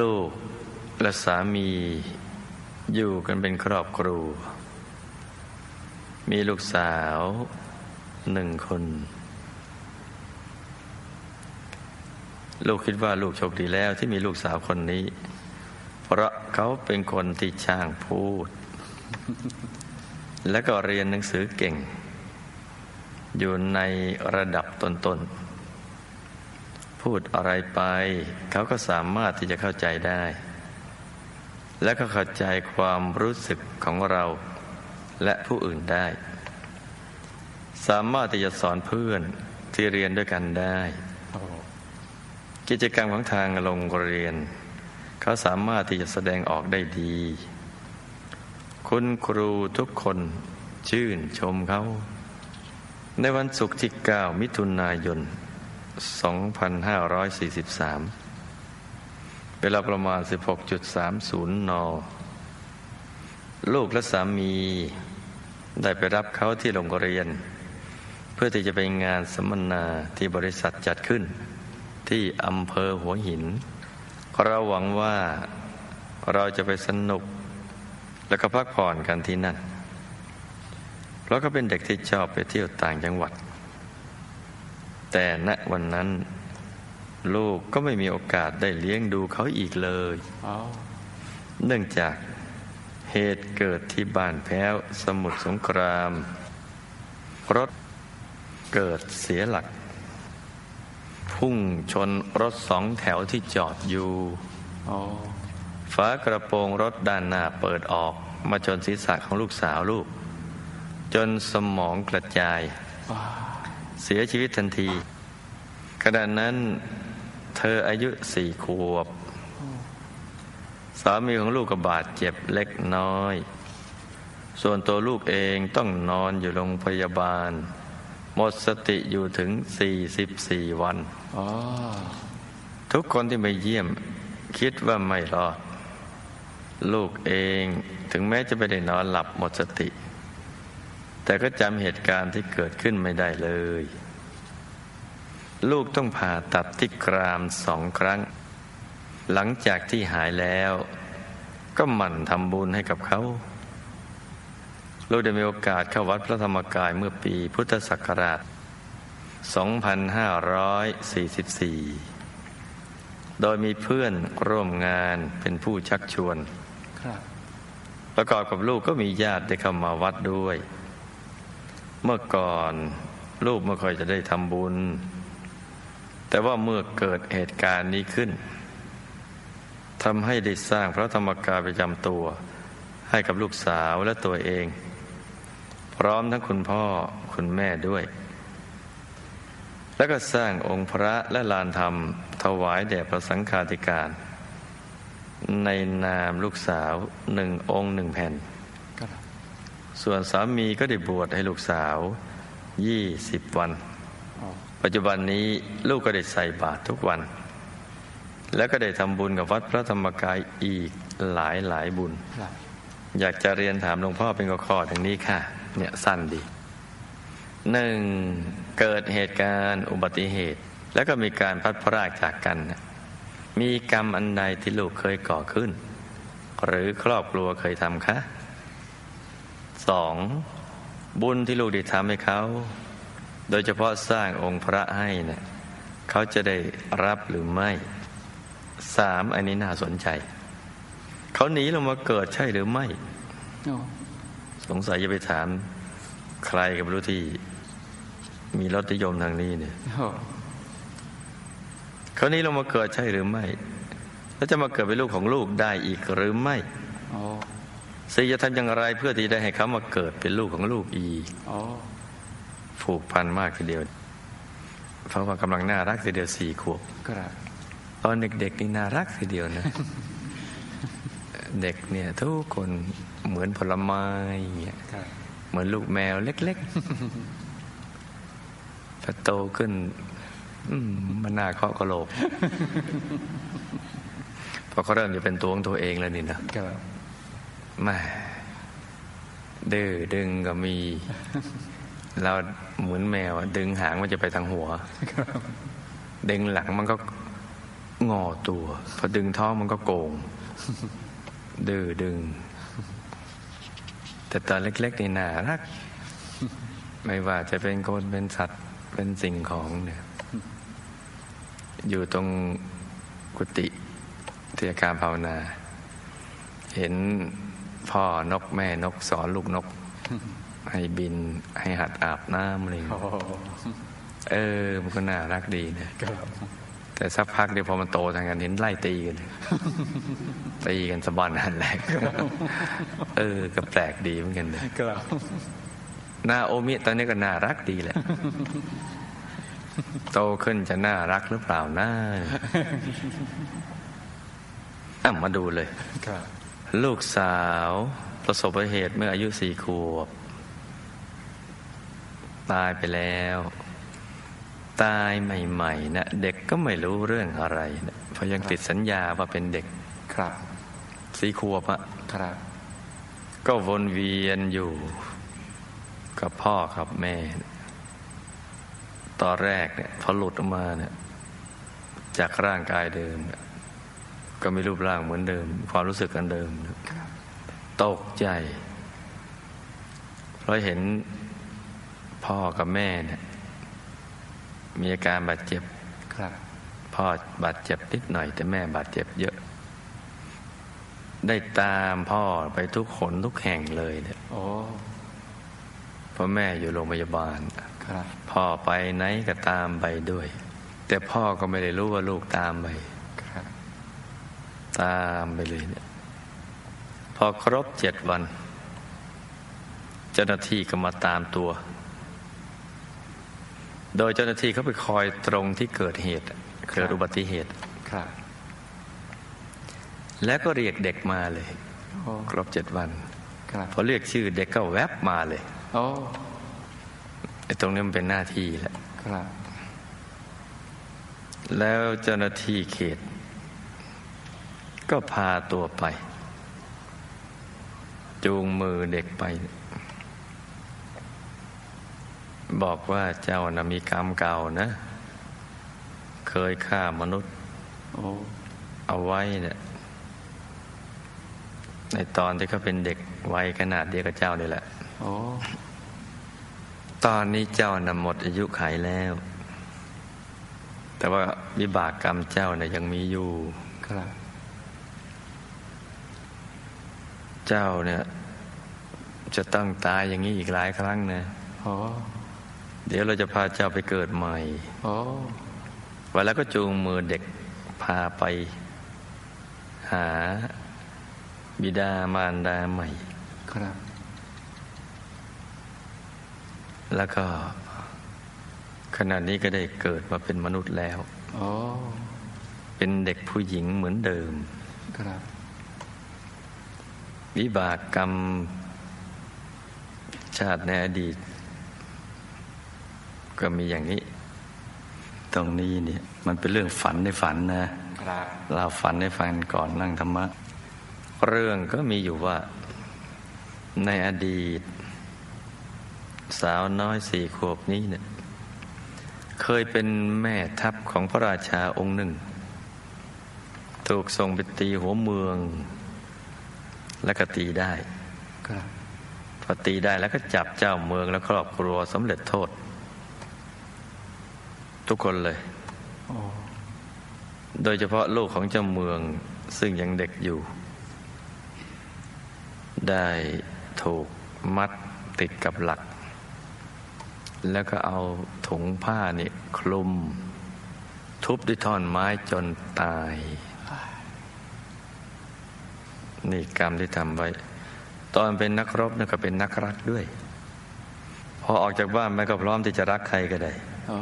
ลูกและสามีอยู่กันเป็นครอบครัว มีลูกสาวหนึ่งคน ลูกคิดว่าลูกโชคดีแล้วที่มีลูกสาวคนนี้ เพราะเขาเป็นคนที่ช่างพูด และก็เรียนหนังสือเก่ง อยู่ในระดับต้นๆ พูดอะไรไป เขาก็สามารถที่จะเข้าใจได้ และก็เข้าใจความรู้สึกของเราและผู้อื่นได้ สามารถที่จะสอนเพื่อนที่เรียนด้วยกันได้ กิจกรรมของทางโรงเรียน เขาสามารถที่จะแสดงออกได้ดี คุณครูทุกคนชื่นชมเขา ในวันศุกร์ที่ 9 มิถุนายน 2543 เวลาประมาณ 16.30 น ลูกและสามีได้ไปรับเขาที่โรงเรียน เพื่อที่จะไปงานสัมมนาที่บริษัทจัดขึ้น ที่อำเภอหัวหินเราหวังว่าเราจะไปสนุก และก็พักผ่อนกันที่นั่นเพราะเขาเป็นเด็กที่ชอบไปเที่ยวต่างจังหวัด แต่ณวันนั้น ลูกก็ไม่มีโอกาสได้เลี้ยงดูเขาอีกเลยเนื่องจากเหตุเกิดที่บ้านแพ้วสมุทรสงคราม รถเกิดเสียหลัก พุ่งชนรถสองแถวที่จอดอยู่ฝากระโปรงรถด้านหน้าเปิดออกมาชนศีรษะของลูกสาวลูก จนสมองกระจาย เสียชีวิตทันทีขณะนั้นเธออายุสี่ขวบ สามีของลูกก็บาดเจ็บเล็กน้อย ส่วนตัวลูกเองต้องนอนอยู่โรงพยาบาล หมดสติอยู่ถึง 44 วัน ทุกคนที่มาเยี่ยมคิดว่าไม่รอด ลูกเองถึงแม้จะไม่ได้นอนหลับหมดสติ แต่ก็จำเหตุการณ์ที่เกิดขึ้นไม่ได้เลย ลูกต้องผ่าตัดที่กรามสองครั้ง หลังจากที่หายแล้ว ก็หมั่นทำบุญให้กับเขา ลูกได้มีโอกาสเข้าวัดพระธรรมกายเมื่อปีพุทธศักราช 2544 โดยมีเพื่อนร่วมงานเป็นผู้ชักชวน ประกอบกับลูกก็มีญาติได้เข้ามาวัดด้วย เมื่อก่อนลูกไม่ค่อยจะได้ทำบุญ แต่ว่าเมื่อเกิดเหตุการณ์นี้ขึ้นทำให้ได้สร้างพระธรรมกายประจำตัว ให้กับลูกสาวและตัวเอง พร้อมทั้งคุณพ่อคุณแม่ด้วย แล้วก็สร้างองค์พระและลานธรรม ถวายแด่พระสังฆาธิการ ในนามลูกสาวหนึ่งองค์หนึ่งแผ่น ส่วนสามีก็ได้บวชให้ลูกสาวยี่สิบวัน ปัจจุบันนี้ลูกก็ได้ใส่บาตรทุกวัน แล้วก็ได้ทำบุญกับวัดพระธรรมกายอีกหลายหลายบุญ อยากจะเรียนถามหลวงพ่อเป็นข้อๆอย่างนี้ค่ะ เนี่ยสั้นดีหนึ่งเกิดเหตุการณ์อุบัติเหตุ แล้วก็มีการพัดพรากจากกัน มีกรรมอันใดที่ลูกเคยก่อขึ้น หรือครอบครัวเคยทำคะ สองบุญที่ลูกได้ทำให้เขา โดยเฉพาะสร้างองค์พระให้เนะี่ยเขาจะได้รับหรือไม่สามอันนี้น่าสนใจ เขาหนีลงมาเกิดใช่หรือไม่ สงสัยจะไปถามใครกับรู้ที่ มีรถนิยมทางนี้เนี่ยเขานี้ลงมาเกิดใช่หรือไม่ แล้วจะมาเกิดเป็นลูกของลูกได้อีกหรือไม่ สี่จะทำอย่างไรเพื่อที่ได้ให้เขามาเกิดเป็นลูกของลูกอีกผูกพันมากทีเดียว เพราะว่ากำลังน่ารักทีเดียวสี่ขวบตอนเด็กๆนี่น่ารักทีเดียวนะ เด็กเนี่ยทุกคนเหมือนผลไม้เงี้ยเหมือนลูกแมวเล็กๆพอโตขึ้นมันน่าเคาะกระโหลกพอเขาเริ่มจะเป็นตัวของตัวเองแล้วนี่นะ แม่ดื้อดึงก็มี เราเหมือนแมวดึงหางมันจะไปทางหัวดึงหลังมันก็งอตัว พอดึงท้องมันก็โกง ดื้อดึง แต่ตอนเล็กๆนี่น่ารัก ไม่ว่าจะเป็นคนเป็นสัตว์เป็นสิ่งของเนี่ยอยู่ตรงกุฏิที่การภาวนา เห็น พ่อนกแม่นกสอนลูกนก ให้บินให้หัดอาบน้ำอะไรอย่างเงี้ยเออ มันก็น่ารักดีนะแต่สักพักเดียวพอมันโตทางกันเห็นไล่ตีกันตีกันสะบันหันแหลกเออ ก็แปลกดีเหมือนกันเลยครับนาโอมิตอนนี้ก็น่ารักดีแหละ โตขึ้นจะน่ารักหรือเปล่านะอะมาดูเลยครับ ลูกสาวประสบอุบัติเหตุเมื่ออายุสี่ขวบ ตายไปแล้ว ตายใหม่ๆนะเด็กก็ไม่รู้เรื่องอะไรนะเพราะยังติดสัญญาว่าเป็นเด็กครับสี่ขวบอะครับ ก็วนเวียนอยู่กับพ่อกับแม่ ตอนแรกเนี่ยพอหลุดออกมาเนี่ยจากร่างกายเดิมเนี่ย ก็มีรูปร่างเหมือนเดิม ความรู้สึกกันเดิม ตกใจ เพราะเห็นพ่อกับแม่เนี่ยมีอาการบาดเจ็บครับพ่อบาดเจ็บนิดหน่อย แต่แม่บาดเจ็บเยอะ ได้ตามพ่อไปทุกขนทุกแห่งเลยเนี่ยโอ้เพราะแม่อยู่โรงพยาบาลครับพ่อไปไหนก็ตามไปด้วย แต่พ่อก็ไม่ได้รู้ว่าลูกตามไปครับ ตามไปเลยเนี่ยพอครบเจ็ดวัน เจ้าหน้าที่ก็มาตามตัว โดยเจ้าหน้าที่เขาไปคอยตรงที่เกิดเหตุเกิดอุบัติเหตุครับแล้วก็เรียกเด็กมาเลยโอ้ครบเจ็ดวันครับพอเรียกชื่อเด็กก็แวบมาเลยโอ้ไอ้ตรงนี้มันเป็นหน้าที่แหละครับแล้วเจ้าหน้าที่เขต ก็พาตัวไป จูงมือเด็กไป บอกว่าเจ้านะมีกรรมเก่านะ เคยฆ่ามนุษย์เอาไว้เนี่ยในตอนที่เขาเป็นเด็กวัยขนาดเดียวกับเจ้านี่แหละอตอนนี้เจ้านะหมดอายุไขแล้ว แต่ว่าวิบากกรรมเจ้านะยังมีอยู่ ครับ เจ้าเนี่ย จะต้องตายอย่างนี้อีกหลายครั้งนะโอ้เดี๋ยวเราจะพาเจ้าไปเกิดใหม่โอ้วันแล้วก็จูงมือเด็กพาไป หา บิดามารดาใหม่ ครับ แล้วก็ขณะนี้ก็ได้เกิดมาเป็นมนุษย์แล้วโอ้เป็นเด็กผู้หญิงเหมือนเดิม ครับ วิบากกรรม ชาติในอดีต ก็มีอย่างนี้ ตรงนี้เนี่ยมันเป็นเรื่องฝันในฝันนะครับเราฝันให้ฟังก่อนนั่งธรรมะ เรื่องก็มีอยู่ว่าในอดีต สาวน้อยสี่ขวบนี้เนี่ยเคยเป็นแม่ทัพของพระราชาองค์หนึ่ง ถูกส่งไปตีหัวเมือง แล้วก็ตีได้ครับพอตีได้แล้วก็จับเจ้าเมืองและครอบครัวสำเร็จโทษ ทุกคนเลยโอ้โดยเฉพาะลูกของเจ้าเมืองซึ่งยังเด็กอยู่ ได้ถูกมัดติดกับหลัก แล้วก็เอาถุงผ้านี่คลุม ทุบด้วยท่อนไม้จนตาย นี่กรรมที่ทำไว้ ตอนเป็นนักรบนี่ก็เป็นนักรักด้วย พอออกจากบ้านมันก็พร้อมที่จะรักใครก็ได้โอ้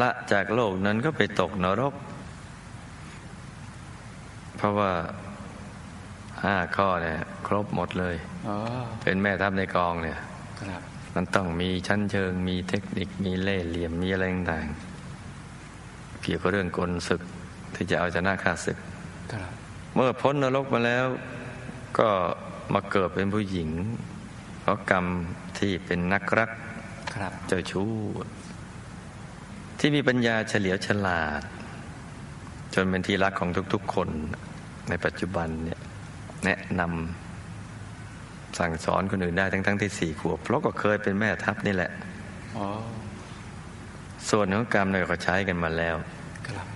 ละจากโลกนั้นก็ไปตกนรก เพราะว่าห้าข้อเนี่ย ครบหมดเลยโอ้เป็นแม่ทัพในกองเนี่ยครับมันต้องมีชั้นเชิง มีเทคนิคมีเล่ห์เหลี่ยมมีอะไรต่างๆเกี่ยวกับเรื่องกลศึกที่จะเอาชนะข้าศึกครับ เมื่อพ้นนรกมาแล้ว ก็มาเกิดเป็นผู้หญิง เพราะกรรมที่เป็นนักรักครับเจ้าชู้ทที่มีปัญญาเฉลียวฉลาด จนเป็นที่รักของทุกๆคนในปัจจุบันเนี่ยแนะนำสั่งสอนคนอื่นได้ทั้งๆที่สี่ขวบเพราะก็เคยเป็นแม่ทัพนี่แหละอ๋อส่วนของกรรมเนี่ยก็ใช้กันมาแล้วครับ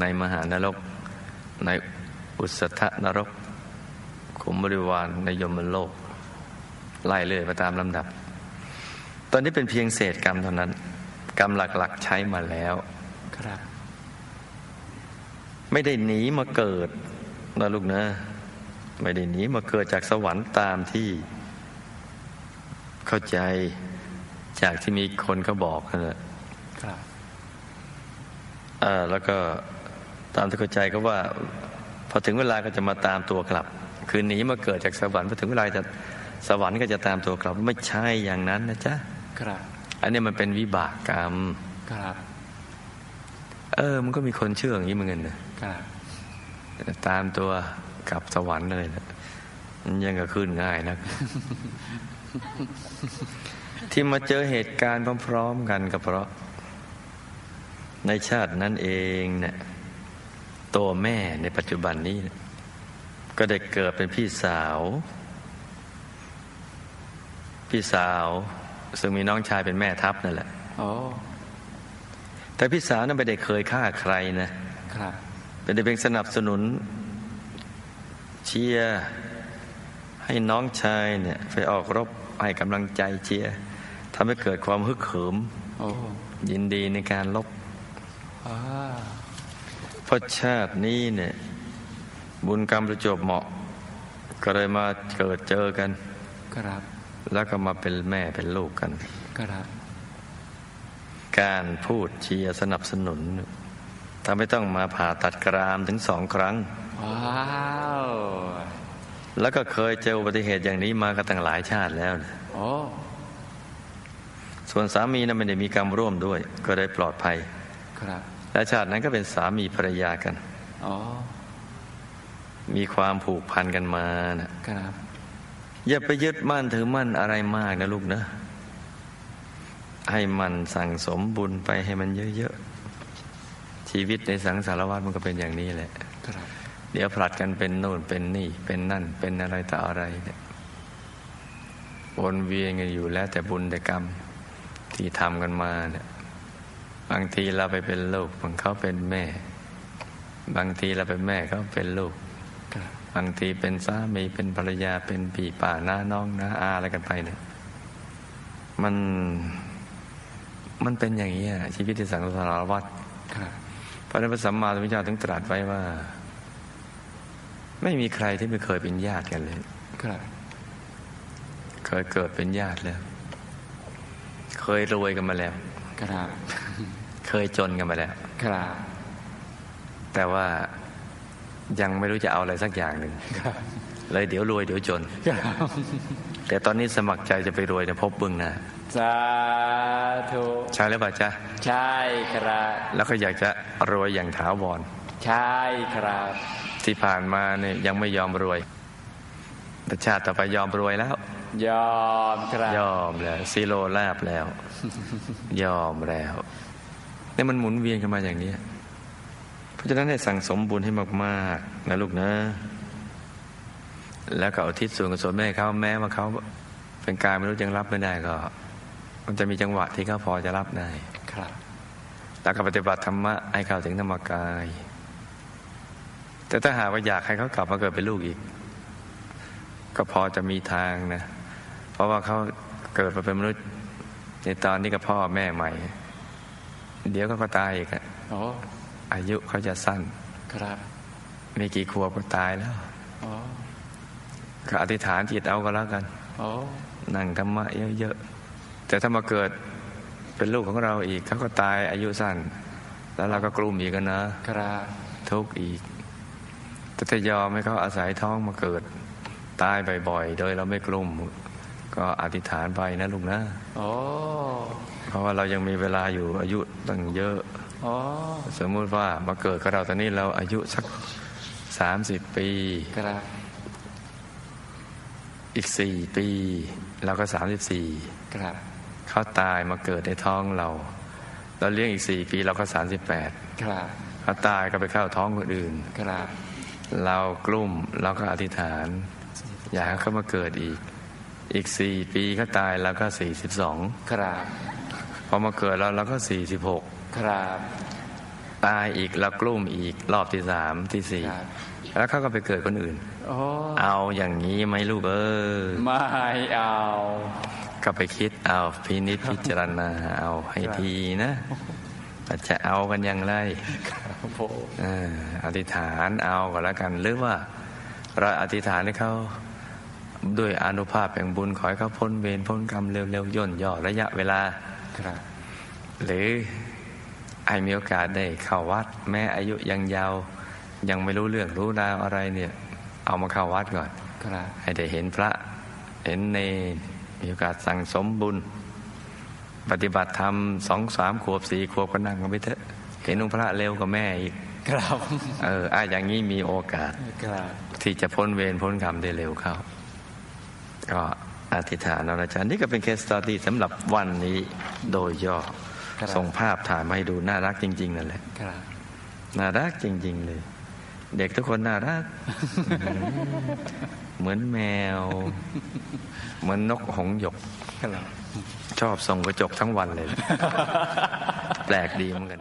ในมหานรกใน อุสธนรก ขุมบริวารในยมโลก ไล่เรื่อยไปตามลำดับ ตอนนี้เป็นเพียงเศษกรรมเท่านั้น กรรมหลักๆใช้มาแล้วครับ ไม่ได้หนีมาเกิดนะลูกนะไม่ได้หนีมาเกิดจากสวรรค์ตามที่ เข้าใจจากที่มีคนเขาบอกนั่นแหละครับอ่าแล้วก็ตามที่เข้าใจก็ว่า พอถึงเวลาก็จะมาตามตัวกลับ คือหนีมาเกิดจากสวรรค์พอถึงเวลาจะสวรรค์ก็จะตามตัวกลับ ไม่ใช่อย่างนั้นนะจ๊ะครับ อันนี้มันเป็นวิบากกรรมครับ เออ มันก็มีคนเชื่ออย่างนี้เหมือนกันนะครับตามตัวกลับสวรรค์เลยนะมันยังก็ขึ้นง่ายนะที่มาเจอเหตุการณ์พร้อมๆกันก็เพราะ ในชาตินั้นเองเนี่ย ตัวแม่ในปัจจุบันนี้เนี่ยก็ได้เกิดเป็นพี่สาว พี่สาว ซึ่งมีน้องชายเป็นแม่ทัพนั่นแหละอ๋อแต่พี่สาวนั้นไม่ได้เคยฆ่าใครนะครับเป็นแต่เพียงสนับสนุน เชียร์ให้น้องชายเนี่ยไปออกรบให้กำลังใจเชียร์ทำให้เกิดความฮึกเหิมโอ้ยินดีในการลบอ่า เพราะชาตินี้เนี่ย บุญกรรมประจวบเหมาะ ก็เลยมาเกิดเจอกันครับ แล้วก็มาเป็นแม่เป็นลูกกันครับ การพูดเชียร์สนับสนุนทำให้ต้องมาผ่าตัดกรามถึงสองครั้ง ว้าวแล้วก็เคยเจออุบัติเหตุอย่างนี้มากันตั้งหลายชาติแล้วนะโอ้ส่วนสามีนั้นไม่ได้มีกรรมร่วมด้วย ก็ได้ปลอดภัย ครับ และชาตินั้นก็เป็นสามีภรรยากันอ๋อมีความผูกพันกันมานะครับอย่าไปยึดมั่นถือมั่นอะไรมากนะลูกนะ ให้มันสั่งสมบุญไปให้มันเยอะๆ ชีวิตในสังสารวัฏมันก็เป็นอย่างนี้แหละครับเดี๋ยวผลัดกันเป็นโน่นเป็นนี่ เป็นนั่นเป็นอะไรต่ออะไรเนี่ยวนเวียนกันอยู่แล้วแต่บุญแต่กรรมที่ทำกันมาเนี่ย บางทีเราไปเป็นลูกบางเขาเป็นแม่ บางทีเราเป็นแม่เขาเป็นลูก บางทีเป็นสามีเป็นภรรยาเป็นพี่ป่าน้าน้องน้าอาอะไรกันไปเนี่ยมันมันเป็นอย่างนี้อะชีวิตในสังสารวัฏครับพระนพระสัมมาสัมพุทธเจ้าถึงตรัสไว้ว่า ไม่มีใครที่ไม่เคยเป็นญาติกันเลยเคยเกิดเป็นญาติแล้ว เคยรวยกันมาแล้วครับ เคยจนกันมาแล้วครับแต่ว่ายังไม่รู้จะเอาอะไรสักอย่างหนึ่งครับเลยเดี๋ยวรวยเดี๋ยวจนครับแต่ตอนนี้สมัครใจจะไปรวยในภพเบื้องหน้าสาธุใช่หรือเปล่าจ๊ะใช่ครับ แล้วก็อยากจะรวยอย่างถาวร ใช่ครับ ที่ผ่านมาเนี่ยยังไม่ยอมรวยแต่ชาติต่อไปยอมรวยแล้ว ยอมครับ ยอมแล้วซีโรลาบแล้ว ยอมแล้ว เนี่ยมันหมุนเวียนกันมาอย่างนี้ เพราะฉะนั้นให้สั่งสมบุญให้มากๆนะลูกนะ แล้วก็เอาทิศส่วนกุศลแม่ให้เขาแม้ว่าเขาเป็นกายไม่รู้ยังรับไม่ได้ก็ มันจะมีจังหวะที่เขาพอจะรับได้ครับแล้วก็ปฏิบัติธรรมะให้เข้าถึงธรรมกาย แต่ถ้าหากว่าอยากให้เขากลับมาเกิดเป็นลูกอีก ก็พอจะมีทางนะ เพราะว่าเขาเกิดมาเป็นมนุษย์ ในตอนนี้กับพ่อแม่ใหม่ เดี๋ยวเขาก็ตายอีกอะโอ้อายุเขาจะสั้น ครับ ไม่กี่ขวบก็ตายแล้วโอ้ก็อธิษฐานจิตเอาก็แล้วกันโอ้นั่งธรรมะเยอะๆแต่ถ้ามาเกิดเป็นลูกของเราอีกเขาก็ตายอายุสั้น แล้วเราก็กลุ้มอีกกันนะครับทุกข์อีกแต่ถ้ายอมให้เขาอาศัยท้องมาเกิด ตายบ่อยๆ โดยเราไม่กลุ่ม ก็อธิษฐานไปนะลุงนะโอ้ เพราะว่าเรายังมีเวลาอยู่อายุตั้งเยอะโอ้สมมุติว่ามาเกิดกับเราตอนนี้เราอายุสักสามสิบปีครับอีกสี่ปีเราก็สามสิบสี่ครับเขาตายมาเกิดในท้องเรา เราเลี้ยงอีกสี่ปีเราก็สามสิบแปดครับเขาตายก็ไปเข้าท้องคนอื่นครับเรากลุ่มเราก็อธิษฐาน อยากให้เขามาเกิดอีก อีกสี่ปีเขาตายเราก็สี่สิบสองครับ พอมาเกิดเราเราก็สี่สิบหกครับตายอีกเรากลุ่มอีกรอบที่สามที่สี่ครับแล้วเขาก็ไปเกิดคนอื่นโอ้เอาอย่างนี้ไหมลูกเออไม่เอา ก็ไปคิดเอาพินิจพิจารณาเอาให้ทีนะว่าจะเอากันอย่างไรครับผมเอออธิษฐานเอาก็แล้วกันหรือว่า เราอธิษฐานให้เขาด้วยอานุภาพแห่งบุญขอให้เขาพ้นเวรพ้นกรรมเร็วๆย่นย่อระยะเวลา ครับหรือให้มีโอกาสได้เข้าวัด แม้อายุยังยาวยังไม่รู้เรื่องรู้ราวอะไรเนี่ย เอามาเข้าวัดก่อนครับให้ได้เห็นพระเห็นเนรมีโอกาสสั่งสมบุญ ปฏิบัติธรรมสองสามขวบสี่ขวบก็นั่งกันไปเถอะเห็นองค์พระเร็วกว่าแม่อีกครับเอออะอย่างนี้มีโอกาสครับที่จะพ้นเวรพ้นกรรมได้เร็วเข้าก็ อธิษฐานเอานะจ๊ะนี่ก็เป็นเคสตอรี่สำหรับวันนี้โดยย่อครับส่งภาพถ่ายมาให้ดูน่ารักจริง ๆ นั่นแหละครับน่ารักจริง ๆ เลย เด็กทุกคนน่ารัก เหมือนแมว เหมือนนกหงส์หยกครับชอบส่องกระจกทั้งวันเลย แปลกดีเหมือนกัน